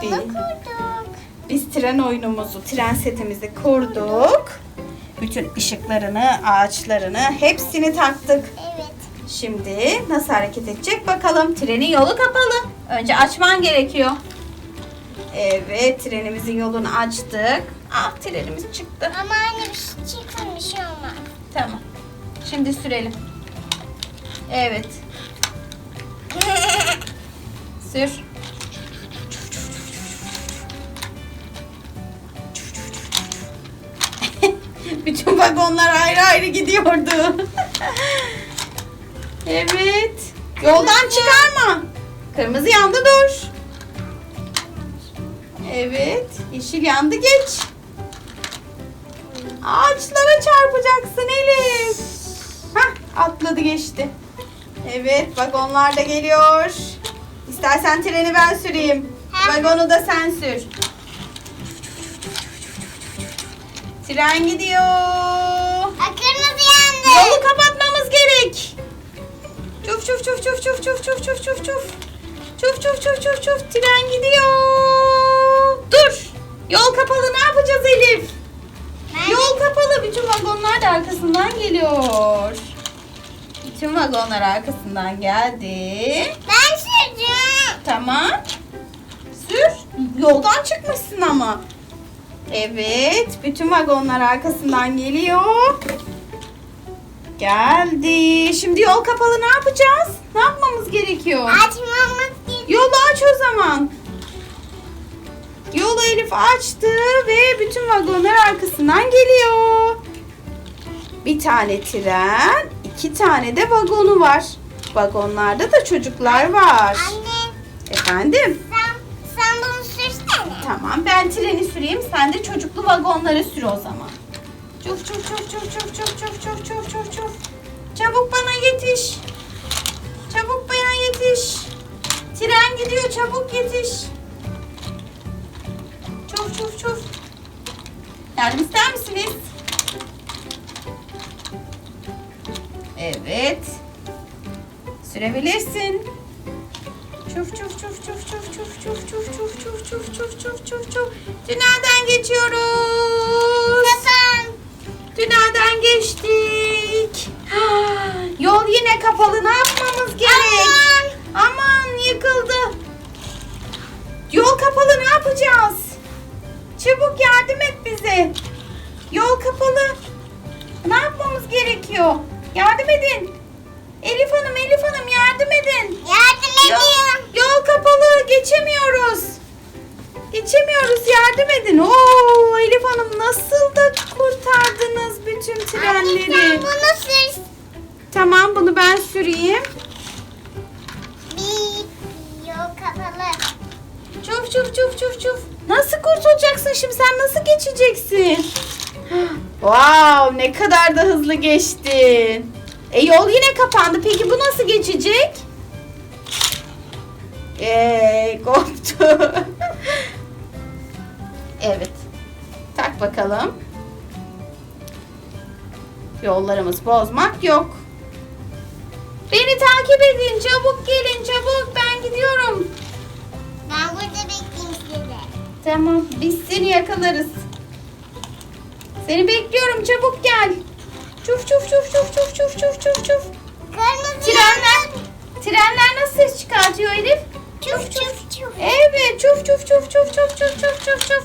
Değil. Kurduk. Biz tren oyunumuzu, tren setimizi kurduk. Bütün ışıklarını, ağaçlarını hepsini taktık. Evet. Şimdi nasıl hareket edecek bakalım. Trenin yolu kapalı. Önce açman gerekiyor. Evet, trenimizin yolunu açtık. Ah, trenimiz çıktı. Ama anne bir şey çıkın bir şey olmaz. Tamam. Şimdi sürelim. Evet. Sür. Bütün vagonlar ayrı ayrı gidiyordu. evet. Yoldan çıkarma. Kırmızı yandı dur. Evet. Yeşil yandı geç. Ağaçlara çarpacaksın Elif. Hah atladı geçti. Evet vagonlar da geliyor. İstersen treni ben süreyim. Vagonu da sen sür. Tren gidiyor. Kırmızı yandı. Yolu kapatmamız gerek. Çuf çuf çuf çuf çuf çuf çuf çuf çuf çuf. Çuf çuf çuf çuf çuf tren gidiyor. Dur. Yol kapalı ne yapacağız Elif? Ben- Yol kapalı. Bütün vagonlar da arkasından geliyor. Bütün vagonlar arkasından geldi. Ben süreceğim. Tamam. Sür. Yoldan çıkmışsın ama. Evet. Bütün vagonlar arkasından geliyor. Geldi. Şimdi yol kapalı ne yapacağız? Ne yapmamız gerekiyor? Açmamız gerekiyor. Yolu aç o zaman. Yolu Elif açtı ve bütün vagonlar arkasından geliyor. Bir tane tren, iki tane de vagonu var. Vagonlarda da çocuklar var. Anne Efendim? Tamam ben treni süreyim sen de çocuklu vagonları sür o zaman. Çuf çuf çuf çuf çuf çuf çuf çuf çuf çuf çuf. Çabuk bana yetiş. Çabuk bana yetiş. Tren gidiyor çabuk yetiş. Çuf çuf çuf. Yardım ister misiniz? Evet. Sürebilirsin. Çuf çuf çuf çuf çuf çuf çuf çuf çuf çuf çuf çuf çuf çuf çuf. Tünelden geçiyoruz. Kafam. Tünelden geçtik. Yol yine kapalı. Ne yapmamız gerek? Aman yıkıldı. Yol kapalı ne yapacağız? Çabuk yardım et bize. Yol kapalı. Ne yapmamız gerekiyor? Yardım edin. Elif Hanım, Elif Hanım yardım edin. Yardım Yol, ediyorum. yol kapalı. Geçemiyoruz. Geçemiyoruz. Yardım edin. Oo, Elif Hanım nasıl da kurtardınız bütün Anne trenleri. sen bunu sür. Tamam bunu ben süreyim. Bir yol kapalı. Çuf çuf çuf çuf çuf. Nasıl kurtulacaksın şimdi sen nasıl geçeceksin? Wow ne kadar da hızlı geçtin. E yol yine kapandı. Peki bu nasıl geçecek? Eee koptu. evet. Tak bakalım. Yollarımız bozmak yok. Beni takip edin. Çabuk gelin çabuk. Ben gidiyorum. Ben burada bekleyeyim sizi. Tamam, biz seni yakalarız. Seni bekliyorum, çabuk gel. Çuf çuf çuf çuf çuf çuf çuf çuf çuf. Kırmızı Trenler, trenler nasıl ses çıkartıyor Elif? Çuf çuf çuf. Evet, çuf çuf çuf çuf çuf çuf çuf çuf çuf.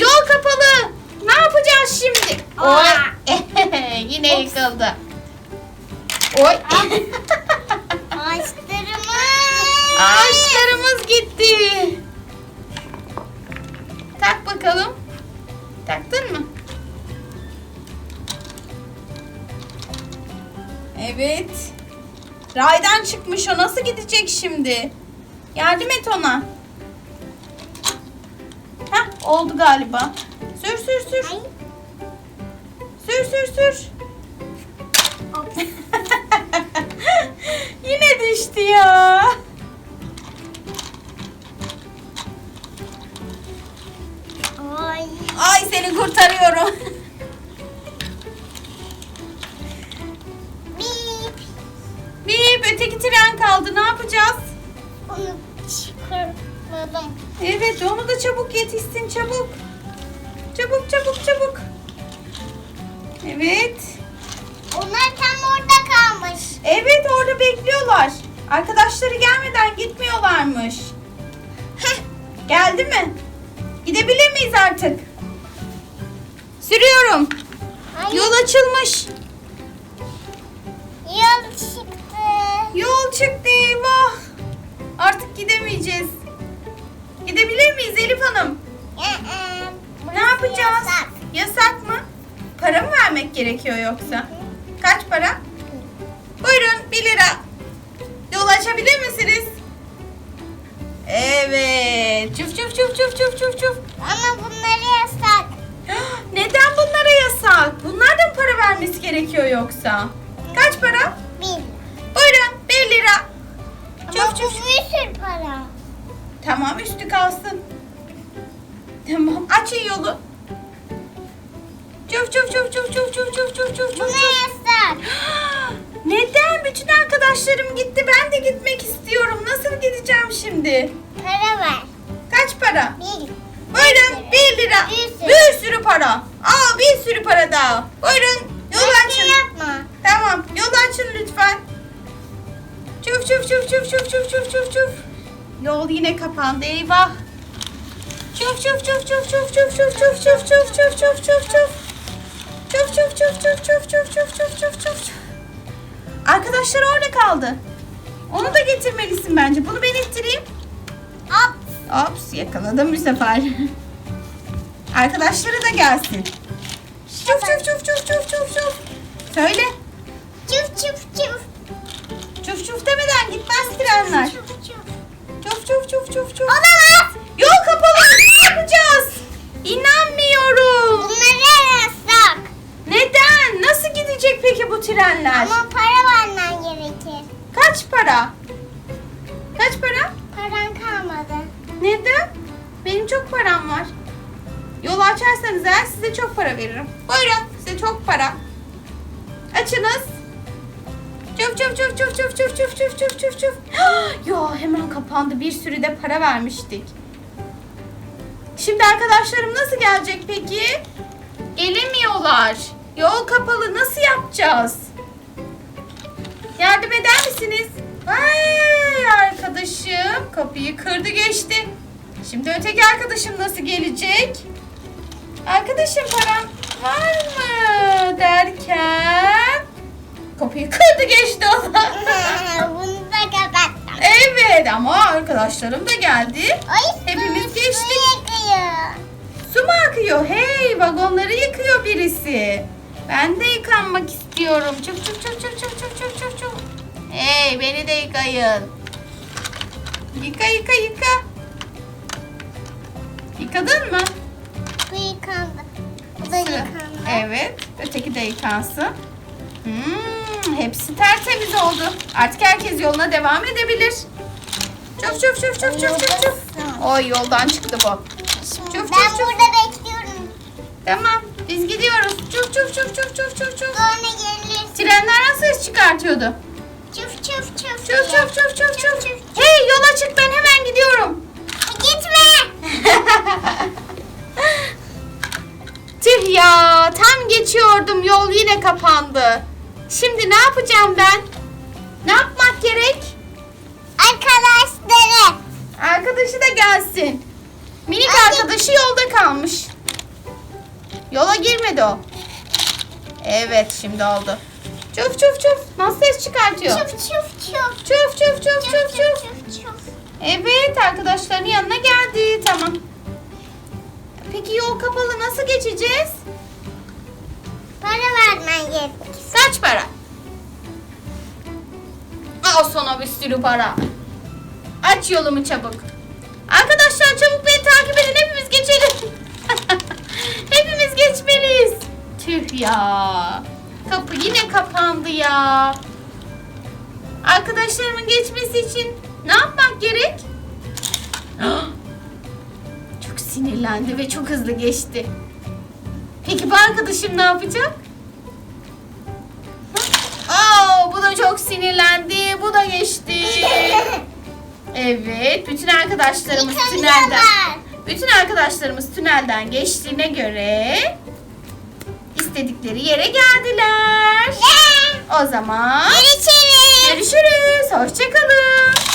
Yol kapalı. Ne yapacağız şimdi? Aa. Oy. Yine yıkıldı. Oy. Ağaçlarımı. Ağaçlarımız gitti. Tak bakalım. Taktın mı? Evet. Raydan çıkmış o. Nasıl gidecek şimdi? Yardım et ona. Heh oldu galiba. Sür sür sür. Ay. Sür sür sür. Yine düştü ya. Ay. Ay seni kurtarıyorum. yapacağız? Onu çıkarma Kırdım. Evet onu da çabuk yetişsin çabuk. Çabuk çabuk çabuk. Evet. Onlar tam orada kalmış. Evet orada bekliyorlar. Arkadaşları gelmeden gitmiyorlarmış. Heh, geldi mi? Gidebilir miyiz artık? Sürüyorum. Ay, Yol açılmış. Yol çıktı. Yol çıktı. Artık gidemeyeceğiz. Gidebilir miyiz Elif Hanım? Ne yapacağız? yasak. Yasak mı? Para mı vermek gerekiyor yoksa? Kaç para? Buyurun 1 lira. Yol açabilir misiniz? Evet. Çuf çuf çuf çuf çuf çuf çuf. Ama bunları yasak. Neden bunlara yasak? Bunlardan para vermesi gerekiyor yoksa? Kaç para? Bir. Buyurun 1 lira. Ama Çuf bu çuf. bir sürü para. Tamam üstü kalsın. Tamam açın yolu. Çuf çuf çuf çuf çuf çuf çuf çuf çuf çuf. Neden? Bütün arkadaşlarım gitti. Ben de gitmek istiyorum. Nasıl gideceğim şimdi? Para ver. Kaç para? Bir. Buyurun 1 lira. Bir sürü. Bir sürü para. Aa bir sürü para daha. Buyurun yol Başka açın. yapma. Tamam yol açın lütfen. Çuf çuf çuf çuf çuf çuf çuf çuf çuf. Yol yine kapandı eyvah. Çuf çuf çuf çuf çuf çuf çuf çuf çuf çuf çuf çuf çuf çuf. Çuf çuf çuf çuf çuf çuf çuf çuf çuf çuf çuf. Arkadaşlar orada kaldı. Onu da getirmelisin bence. Bunu ben ittireyim. Hop. Ops yakaladım bir sefer. Arkadaşları da gelsin. Çuf çuf çuf çuf çuf çuf çuf. Söyle. Çuf çuf çuf. Çuf çuf demeden gitmez trenler. Çuf çuf. Çuf çuf çuf çuf çuf. Olamaz. Yol kapalı. Ne yapacağız? İnanmıyorum. Bunları yasak. Neden? Nasıl gidecek peki bu trenler? Ama para vermen gerekir. Kaç para? Kaç para? Paran kalmadı. Neden? Benim çok param var. Yolu açarsanız eğer size çok para veririm. Buyurun size çok para. Açınız. Çuf çuf çuf çuf çuf çuf çuf çuf çuf çuf çuf. ya hemen kapandı. Bir sürü de para vermiştik. Şimdi arkadaşlarım nasıl gelecek peki? Gelemiyorlar. Yol kapalı. Nasıl yapacağız? Yardım eder misiniz? Ay arkadaşım kapıyı kırdı geçti. Şimdi öteki arkadaşım nasıl gelecek? Arkadaşım param var mı derken kapıyı kırdı geçti o da. Bunu da kapattım. evet ama arkadaşlarım da geldi. Hepimiz geçtik. su yakıyor. Su mu akıyor? Hey vagonları yıkıyor birisi. Ben de yıkanmak istiyorum. Çık çık çık çık çık çık çık çık çık. Hey beni de yıkayın. Yıka yıka yıka. Yıkadın mı? Bu yıkandı. Bu da yıkandı. Evet. Öteki de yıkansın. Hmm, hepsi tertemiz oldu. Artık herkes yoluna devam edebilir. Çuf çuf çuf çuf çuf çuf çuf. Oy yoldan çıktı bu. Çuf, ben çuf, çuf. burada bekliyorum. Tamam biz gidiyoruz. Çuf çuf çuf çuf çuf çuf çuf. Sonra gelirsin. Trenler nasıl ses çıkartıyordu? Çuf çuf çuf. Çuf diye. çuf çuf çuf çuf. Hey yola çık ben hemen gidiyorum. Gitme. Tüh ya tam geçiyordum yol yine kapandı. Şimdi ne yapacağım ben? Ne yapmak gerek? Arkadaşları. Arkadaşı da gelsin. Minik Anne. arkadaşı yolda kalmış. Yola girmedi o. Evet şimdi oldu. Çuf çuf çuf. Nasıl ses çıkartıyor? Çuf çuf çuf. Çuf çuf çuf çuf çuf. Evet arkadaşların yanına geldi. Tamam. Peki yol kapalı nasıl geçeceğiz? Vermen gerekir. Kaç para? Al sana bir sürü para. Aç yolumu çabuk. Arkadaşlar çabuk beni takip edin. Hepimiz geçelim. Hepimiz geçmeliyiz. Tüh ya. Kapı yine kapandı ya. Arkadaşlarımın geçmesi için ne yapmak gerek? Çok sinirlendi ve çok hızlı geçti. Peki bu arkadaşım ne yapacak? Bu da çok sinirlendi. Bu da geçti. Evet, bütün arkadaşlarımız tünelden Yıkanıyorlar. bütün arkadaşlarımız tünelden geçtiğine göre istedikleri yere geldiler. O zaman görüşürüz. Hoşçakalın.